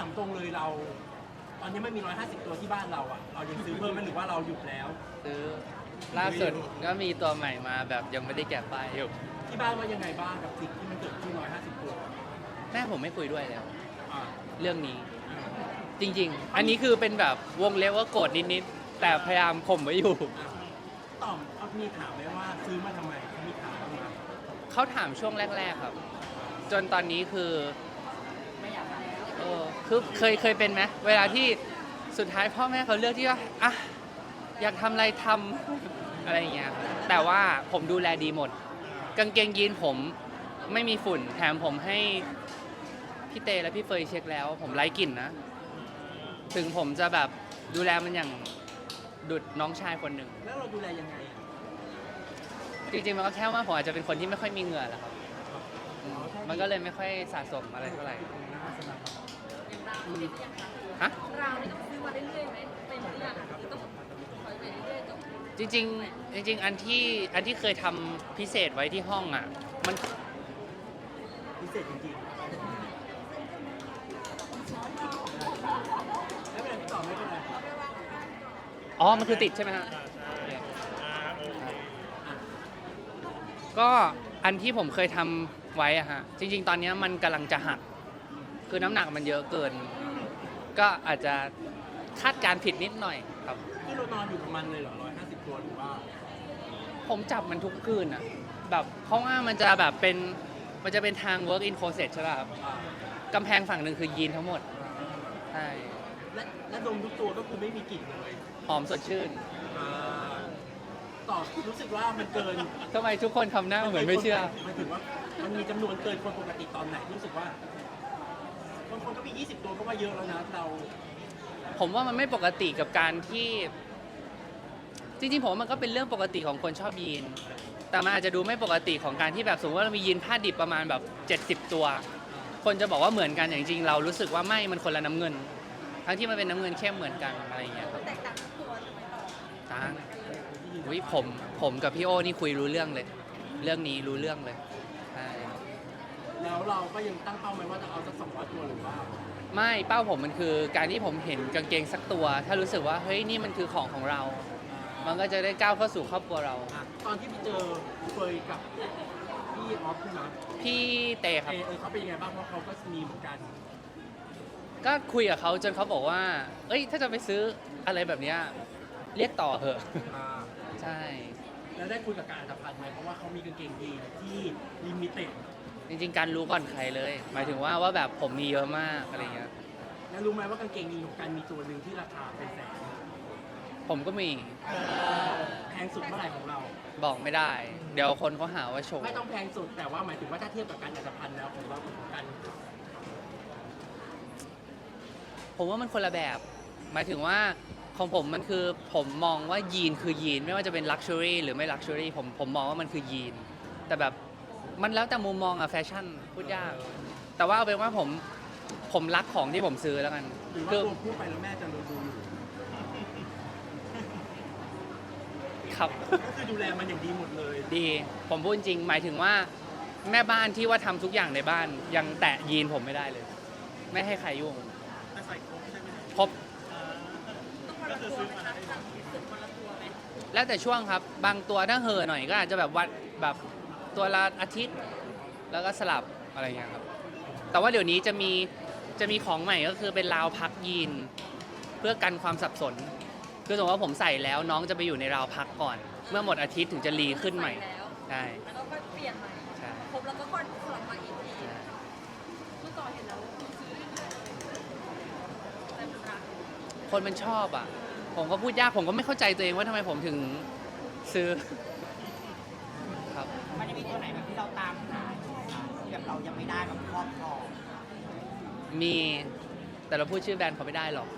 ถามตรงเลยเรา ตอนนี้ไม่มี 150 ตัวที่บ้านเราอะ เรายังซื้อเพิ่มไหมหรือว่าเราหยุดแล้ว ซื้อล่าสุดก็มีตัวใหม่มาแบบยังไม่ได้แกะป้ายอยู่ที่บ้านว่ายังไงบ้างกับสิ่งที่มันเกิดขึ้น 150 ตัวแม่ผมไม่คุยด้วยแล้ว อ่าเรื่องนี้ จริง ๆ อันนี้คือเป็นแบบวงเล็บว่าโกรธนิดๆแต่พยายามข่มไว้อยู่ตอบเขามีถามไหมว่าซื้อมาทำไมเขามีถามบ้างไหมเขาถามช่วงแรก ๆ ครับ จนตอนนี้คือ เออคือเคยเคยเป็นไหมเวลาที่สุดท้ายพ่อแม่เขาเลือกที่ว่าอะอยากทำอะไรทำ อะไรอย่างเงี้ยครับแต่ว่าผมดูแลดีหมด กางเกงยีนผมไม่มีฝุ่น แถมผมให้พี่เตและพี่เฟยเช็คแล้ว ผมไร้กลิ่นนะ ถึงผมจะแบบดูแลมันอย่างดุดน้องชายคนหนึ่ง แล้วเราดูแลยังไงอะจริงๆมันก็แค่ว่าผมอาจจะเป็นคนที่ไม่ค่อยมีเหงื่อแหละครับมันก็เลยไม่ค่อยสะสมอะไรเท่าไหร่ ฮะ ราวนี่ต้องซื้อมาเรื่อยๆไหมเป็นหรือยังหรือต้องถอยไปเรื่อยๆจนจริงๆจริง ๆ อันที่อันที่เคยทำพิเศษไว้ที่ห้องอะ มันพิเศษจริงๆไม่เป็นไรพี่ต่อไม่เป็นไรอ๋อมันคือติดใช่ไหมฮะ ก็อันที่ผมเคยทำไว้อะฮะจริง ๆ ตอนเนี้ยมันกำลังจะหัก คือน้ำหนักมันเยอะเกิน ก็อาจจะคาดการณ์ผิดนิดหน่อยครับ ที่เรานอนอยู่กับมันเลยเหรอ150ตัวหรือว่าผมจับมันทุกคืนอะแบบเพราะว่ามันจะแบบเป็นมันจะเป็นทาง work in process ใช่ป่ะครับอ่ากำแพงฝั่งหนึ่งคือยีนทั้งหมดใช่และและดมทุกตัวก็คือไม่มีกลิ่นเลยหอมสดชื่นอ่าต่อรู้สึกว่ามันเกินทำไมทุกคนทำหน้าเหมือนไม่เชื่อ มันถือว่ามันมีจำนวนเกินคนปกติตอนไหนที่รู้สึกว่า บางคนก็มี 20 ตัวก็ว่าเยอะแล้วนะเราผมว่ามันไม่ปกติกับการที่ จริงๆ ผมว่ามันก็เป็นเรื่องปกติของคนชอบยีน แต่มันอาจจะดูไม่ปกติของการที่แบบสมมติว่าเรามียีนผ้าดิบประมาณแบบ 70 ตัว คนจะบอกว่าเหมือนกันอย่างจริงๆเรารู้สึกว่าไม่มันคนละน้ำเงิน ทั้งที่มันเป็นน้ำเงินเข้มเหมือนกันอะไรอย่างเงี้ยครับแตกต่างทุกตัวใช่ไหมต่อต่างอุ้ยผมผมกับพี่โอนี่คุยรู้เรื่องเลย เรื่องนี้รู้เรื่องเลยใช่ แล้วเราก็ยังตั้งเป้าไหมว่าจะเอาสัก200ตัวหรือว่าไม่เป้าผมมันคือการที่ผมเห็นกางเกงสักตัว ถ้ารู้สึกว่าเฮ้ยนี่มันคือของของเรา มันก็จะได้ก้าวเข้าสู่ครอบครัวเรา อะตอนที่ไปเจอเฟยกับพี่ออฟใช่ไหมพี่เตครับ เออเขาเป็นยังไงบ้างเพราะเขาก็มีเหมือนกันก็คุยกับเขาจนเขาบอกว่า เอ้ย ถ้าจะไปซื้ออะไรแบบเนี้ยเรียกต่อเถอะ อ่าใช่ แล้วได้คุยกับการอัตภัณฑ์ไหมเพราะว่าเขามีกางเกงยีนที่ลิมิเต็ด จริง ๆ การรู้ก่อนใครเลย หมายถึงว่าว่าแบบผมมีเยอะมากอะไรเงี้ย แล้วรู้ไหมว่ากางเกงยีนของการมีตัวหนึ่งที่ราคาเป็นแสนผมก็มีแพงสุดเท่าไหร่ของเรา บอกไม่ได้ เดี๋ยวคนเขาหาว่าโชว์ไม่ต้องแพงสุดแต่ว่าหมายถึงว่าถ้าเทียบกับการอัตภัณฑ์แล้วของเราของกันผมว่ามันคนละแบบ หมายถึงว่าของผมมันคือผมมองว่ายีนคือยีน ไม่ว่าจะเป็นลักชัวรี่หรือไม่ลักชัวรี่ผมผมมองว่ามันคือยีน แต่แบบ มันแล้วแต่มุมมองอะแฟชั่นพูดยาก แต่ว่าเอาเป็นว่าผมผมรักของที่ผมซื้อแล้วกันหรือว่าคือตัวพูดไปแล้วแม่จะรู้ดูอยู่ครับ ก็คือดูแลมันอย่างดีหมดเลย ดีผมพูดจริงหมายถึงว่า แม่บ้านที่ว่าทำทุกอย่างในบ้าน ยังแตะยีนผมไม่ได้เลย ไม่ให้ใครยุ่งแต่ใส่ครบใช่ไหมครบต้องวันละตัวไหมคะทำสุดวันละตัวไหมแล้วแต่ช่วงครับ บางตัวถ้าเห่อะหน่อยก็อาจจะแบบวันแบบ ตัวละอาทิตย์ แล้วก็สลับอะไรเงี้ยครับ แต่ว่าเดี๋ยวนี้จะมีจะมีของใหม่ก็คือเป็นราวพักยีน เพื่อกันความสับสน คือสมมติว่าผมใส่แล้วน้องจะไปอยู่ในราวพักก่อน เมื่อหมดอาทิตย์ถึงจะรีขึ้นใหม่แล้วใช่แล้วก็ค่อยเปลี่ยนใหม่ใช่ครบแล้วก็ค่อยสลับมาอีกทีเมื่อก่อนเห็นแล้วซื้อเรื่อยๆแต่มันรักคนมันชอบอะ ผมก็พูดยากผมก็ไม่เข้าใจตัวเองว่าทำไมผมถึงซื้อ ครับ มันจะมีตัวไหนแบบที่เราตามหาอยู่ไหมคะที่ แบบเรายังไม่ได้แบบครอบครองมีแต่เราพูดชื่อแบรนด์เขาไม่ได้หรอก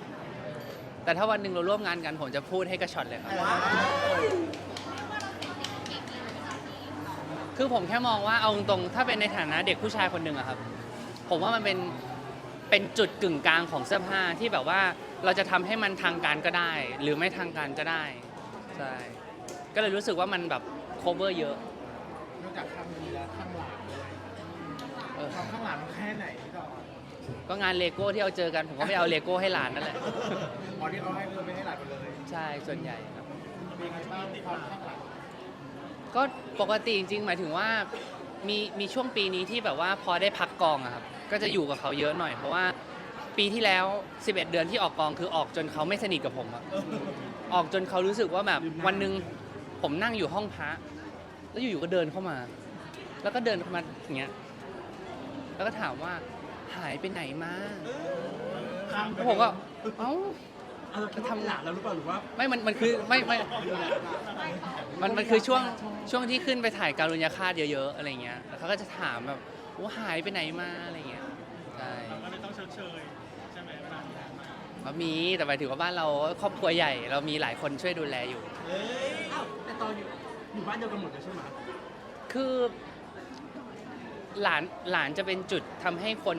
แต่ถ้าวันหนึ่งเราร่วมงานกันผมจะพูดให้กระชอนเลยครับคือผมแค่มองว่าเอาตรงๆถ้าเป็นในฐานะเด็กผู้ชายคนหนึ่งอะครับ ผมว่ามันเป็นเป็นจุดกึ่งกลางของเสื้อผ้าที่แบบว่าเราจะทำให้มันทางการก็ได้ หรือไม่ทางการก็ได้ใช่ก็เลยรู้สึกว่ามันแบบ cover เยอะ นอกจากข้างดีแล้วข้างหลังด้วยเออคว ค่ไหนพี่ต่อก็งานเลโก้ที่เราเจอกันผมก็ไม่เอาเลโก้ให้หลานนั่นแหละอ๋อที่เขาให้เพิ่มไม่ให้หลานหมดเลยใช่ส่วนใหญ่ครับเป็นไงบ้างความข้างหลังก็ปกติจริงๆ หมายถึงว่ามีมีช่วงปีนี้ที่แบบว่าพอได้พักกองอะครับก็จะอยู่กับเขาเยอะหน่อย เพราะว่าปีที่แล้ว 11 เดือนที่ออกกองคือออกจนเขาไม่สนิทกับผมอะออกจนเขารู้สึกว่าแบบวันหนึ่งผมนั่งอยู่ห้องพระแล้วอยู่ๆก็เดินเข้ามา แล้วก็เดินเข้ามาอย่างเงี้ย แล้วก็ถามว่าหายไปไหนมาข้างแล้วผมก็เอ้าเอาเราคิดว่าเป็นหลานเราหรือเปล่าหรือว่าไม่มันมันคือไม่ไม่มันมันคือช่วงช่วงที่ขึ้นไปถ่ายการุญยฆาตเยอะๆอะไรเงี้ยแล้วเขาก็จะถามแบบว่าหายไปไหนมาอะไรเงี้ยใช่ก็เลยต้องชดเชยใช่ไหมเวลาที่ผ่านมาก็มีแต่หมายถึงว่าบ้านเราครอบครัวใหญ่เรามีหลายคนช่วยดูแลอยู่เอ้ยอ้าวแต่ตอนอยู่อยู่บ้านเดียวกันหมดเลยใช่ไหมคือ หลานหลานจะเป็นจุดทำให้คน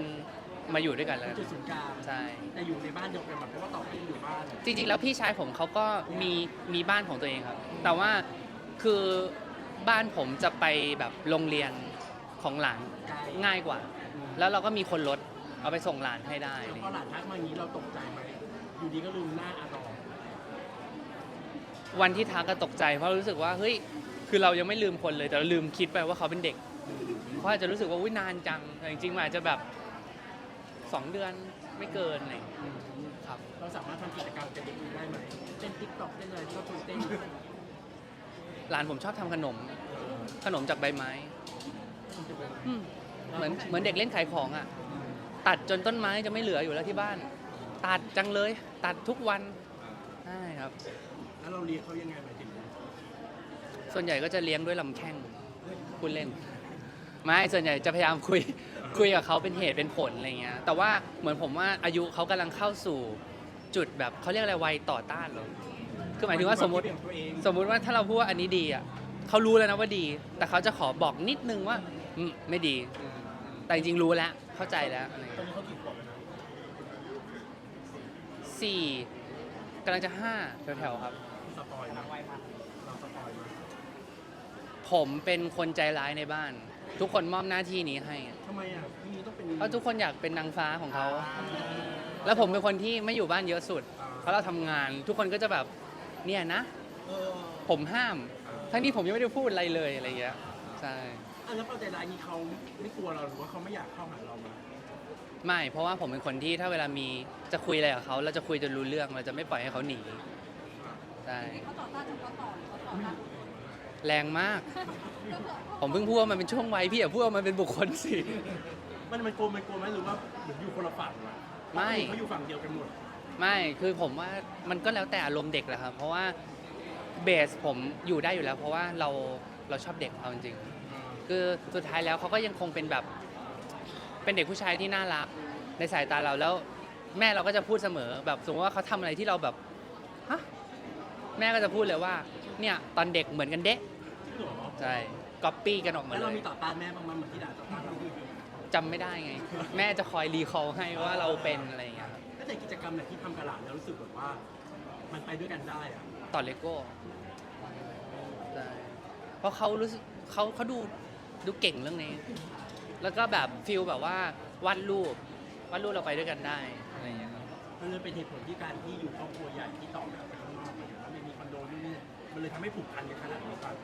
มาอยู่ด้วยกันแล้วเป็นกันจุดศูนย์กลางใช่ แต่อยู่ในบ้านเดียวกันแบบเพราะว่าต่อไปอยู่บ้าน จริงๆ แล้วพี่ชายผมเขาก็มีมีบ้านของตัวเองครับ แต่ว่าคือบ้านผมจะไปแบบโรงเรียนของหลานไกล ง่ายกว่า แล้วเราก็มีคนรถเอาไปส่งหลานให้ได้อะไรพอหเงี้ยลานทักมาอย่างนี้เราตกใจไหมอยู่ดีก็ลืมหน้าอาตอมวันที่ทักก็ตกใจเพราะรู้สึกว่าเฮ้ยคือเรายังไม่ลืมคนเลยแต่เราลืมคิดไปว่าเขาเป็นเด็ก เขาอาจจะรู้สึกว่าอุ้ยนานจังแต่จริงๆมันอาจจะแบบสองเดือนไม่เกินอะไรอย่างเงี้ยครับ เราสามารถทำกิจกรรมกับเด็กได้ไหมเต้นติ๊กต็อกเต้นอะไรชอบชวนเต้นหลานผมชอบทำขนม ขนมจากใบไม้อืมเหมือนเหมือนเด็กเล่นขายของอะ ตัดจนต้นไม้จะไม่เหลืออยู่แล้วที่บ้าน ตัดจังเลย ตัดทุกวันใช่ครับ แล้วเราเรียนเขายังไงหมายถึงส่วนใหญ่ก็จะเลี้ยงด้วยลำแข้งคุณเล่น ไม่ส่วนใหญ่จะพยายามคุย คุยกับเขาเป็นเหตุเป็นผลอะไรเงี้ย แต่ว่าเหมือนผมว่าอายุเขากำลังเข้าสู่จุดแบบเขาเรียกอะไรวัยต่อต้านเหรอคือหมายถึงว่าสมมติเปลี่ยนตัวเองสมมุติว่าถ้าเราพูดว่าอันนี้ดีอะเขารู้แล้วนะว่าดี แต่เขาจะขอบอกนิดนึงว่าอืมไม่ดี แต่จริงๆรู้แล้วเข้าใจแล้วอะไรตอนเงี้ยนี้เขากี่ขวบแล้วนะสี่กำลังจะห้าแถวๆครับ สปอยนะเราสปอยนะผมเป็นคนใจร้ายในบ้าน ทุกคนมอบหน้าที่นี้ให้อะทำไมอะพี่นี้ต้องเป็นเพราะทุกคนอยากเป็นนางฟ้าของเขา แล้วผมเป็นคนที่ไม่อยู่บ้านเยอะสุด เพราะเราทำงาน ทุกคนก็จะแบบเนี่ยนะ เออผมห้าม ทั้งที่ผมยังไม่ได้พูดอะไรเลยอะไรเงี้ยใช่อะแล้วพอใจร้ายนี้เขาไม่กลัวเราหรือว่าเขาไม่อยากเข้าหาเรามาไม่ เพราะว่าผมเป็นคนที่ถ้าเวลามีจะคุยอะไรกับเขาเราจะคุยจนรู้เรื่องเราจะไม่ปล่อยให้เขาหนีใช่เขาต่อต้านเฉพาะต่อหรือเขาต่อต้านทุกคน แรงมาก ผมเพิ่งพูดว่ามันเป็นช่วงวัยพี่อย่าพูดว่ามันเป็นบุคคลสิ มันมันกลัวมันกลัวไหมหรือว่าเหมือนอยู่คนละฝั่งวะไม่ เขาอยู่ฝั่งเดียวกันหมด ไม่คือผมว่ามันก็แล้วแต่อารมณ์เด็กแหละครับ เพราะว่าเบสผมอยู่ได้อยู่แล้ว เพราะว่าเราเราชอบเด็กเอาจริงๆคือสุดท้ายแล้วเขาก็ยังคงเป็นแบบเป็นเด็กผู้ชายที่น่ารักในสายตาเราแล้วแม่เราก็จะพูดเสมอแบบสมมติว่าเขาทำอะไรที่เราแบบฮะแม่ก็จะพูดเลยว่า เนี่ยตอนเด็กเหมือนกันเด๊ะจริงเหรอ ใช่ก๊อปปี้กันออกมาแล้วเลเรายมีต่อต้านแม่บ้างมั้ยเหมือนที่ด่าต่อต้านเราจำไม่ได้ไง แม่จะคอยรีคอลให้ว่าเราเป็นอะไรอย่างเงี้ยครับก็แต่กิจกรรมไหนที่ทำกับหลานแล้วรู้สึกแบบว่า มันไปด้วยกันได้อะต่อเลโก้ใช่เพราะเขารู้สึกเขาเขาดูดูเก่งเรื่องนี้ แล้วก็แบบฟิลแบบว่าวาดรูปวาดรูปเราไปด้วยกันได้อะไรอย่างเงี้ยครับ มันเลยเป็นเหตุผลที่การที่อยู่ครอบครัวใหญ่ที่ต่อแบบไปข้างนอกไปแล้วไม่มีคอนโดนู่นนี่มันเลยทำให้ผูกพันกันขนาดนี้ก่อน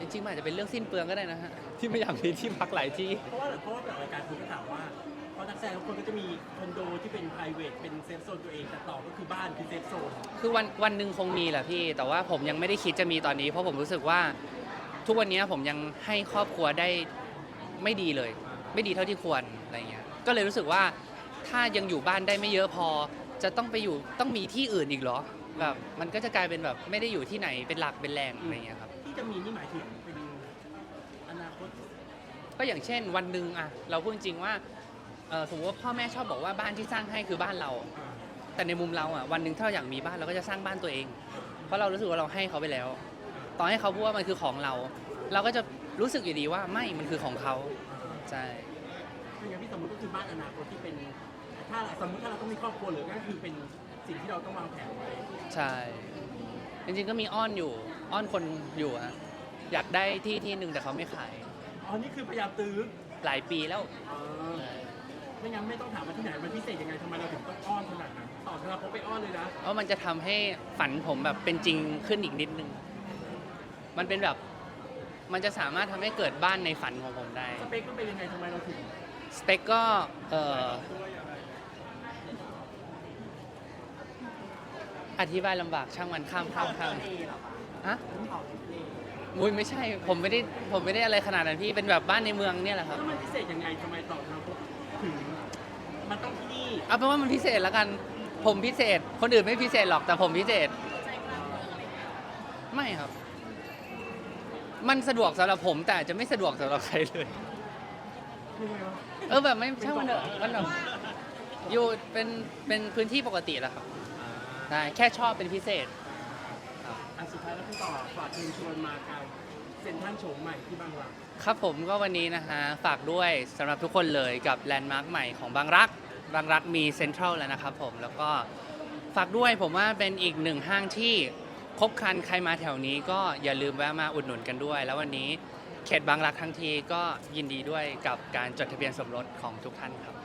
จริงๆมันอาจจะเป็นเรื่องสิ้นเปลืองก็ได้นะฮะที่ไม่อยากมีที่พักหลายที่ เพราะว่าเพราะว่าแบบรายการคุณก็ถามว่าเพราะนักแสดงทุกคนก็จะมีคอนโดที่เป็น p r i v a t เป็นเซฟโซนตัวเองแต่ต่อก็คือบ้านคือเซฟโซนคือวันวันหนึ่งคงมีแหละพี่ แต่ว่าผมยังไม่ได้คิดจะมีตอนนี้ เพราะผมรู้สึกว่าทุกวันนี้ผมยังให้ครอบครัวได้ไม่ดีเลย ไม่ดีเท่าที่ควรอะไรเงี้ยก็เลยรู้สึกว่าถ้ายังอยู่บ้านได้ไม่เยอะพอ จะต้องไปอยู่ต้องมีที่อื่นอีกเหรอแบบมันก็จะกลายเป็นแบบไม่ได้อยู่ที่ไหนเป็นหลักเป็นแรงอะไรเงี้ยครับที่ จะมีนี่หมายถึงเป็นอนาคตก็อย่างเช่นวันหนึ่งอะเราพูดจริงๆว่าเอ่อสมมติว่าพ่อแม่ชอบบอกว่าบ้านที่สร้างให้คือบ้านเราอ่าแต่ในมุมเราอะวันหนึ่งถ้าเราอยากมีบ้านเราก็จะสร้างบ้านตัวเอง เพราะเรารู้สึกว่าเราให้เขาไปแล้วต่อให้เขาพูดว่ามันคือของเรา เราก็จะรู้สึกอยู่ดีว่าไม่มันคือของเขาใช่ไม่งั้นพี่สมมติก็คือบ้านอนาคตที่เป็น ถ้าสมมติถ้าเราต้องมีครอบครัวหรือก็คือเป็นสิ่งที่เราต้องวางแผนไว้ใช่จริงๆก็มีอ้อนอยู่ อ้อนคนอยู่ฮะอยากได้ที่ที่หนึ่งแต่เขาไม่ขาย อ๋อนี่คือพยายามตื้อหลายปีแล้วอ๋อไม่งั้นไม่ต้องถามว่าที่ไหนมันพิเศษยังไงทำไมเราถึงต้องอ้อนขนาดนั้นต่อเวลาพบไปอ้อนเลยนะ เพราะมันจะทำให้ฝันผมแบบเป็นจริงขึ้นอีกนิดนึง มันเป็นแบบมันจะสามารถทำให้เกิดบ้านในฝันของผมได้ สเปคต้องเป็นยังไงทำไมเราถึงสเปคก็เอ่ออธิบายลำบากช่างมันข้ามข้ามข้าม เอเหรอคะ ฮะเขาเออุ้ยไม่ใช่ ผมไม่ได้ผมไม่ได้อะไรขนาดนั้นพี่เป็นแบบบ้านในเมืองเนี่ยแหละครับ แล้วมันพิเศษยังไงทำไมต่อเวลาพบถึงมันต้องที่นี่เอาเป็นว่ามันพิเศษแล้วกัน ผมพิเศษ คนอื่นไม่พิเศษหรอกแต่ผมพิเศษใจกลางเมืองอะไรอย่างเงี้ยไม่ครับ มันสะดวกสำหรับผมแต่อาจจะไม่สะดวกสำหรับใครเลย ยังไงวะเออแบบไม่ช่างมันเถอะมันแบบอยู่เป็นเป็นพื้นที่ปกติแหละครับใช่แค่ชอบเป็นพิเศษ อันสุดท้ายแล้วพี่ต่อฝากเชิญชวนมาการเซ็นทรัลโฉมใหม่ที่บางรักครับผมก็วันนี้นะฮะฝากด้วยสำหรับทุกคนเลยกับแลนด์มาร์คใหม่ของบางรัก บางรักมีเซ็นทรัลแล้วนะครับผมแล้วก็ฝากด้วยผมว่าเป็นอีกหนึ่งห้างที่ครบครันใครมาแถวนี้ก็อย่าลืมแวะมาอุดหนุนกันด้วย แล้ววันนี้เขตบางรักทั้งทีก็ยินดีด้วยกับการจดทะเบียนสมรสของทุกท่านครับ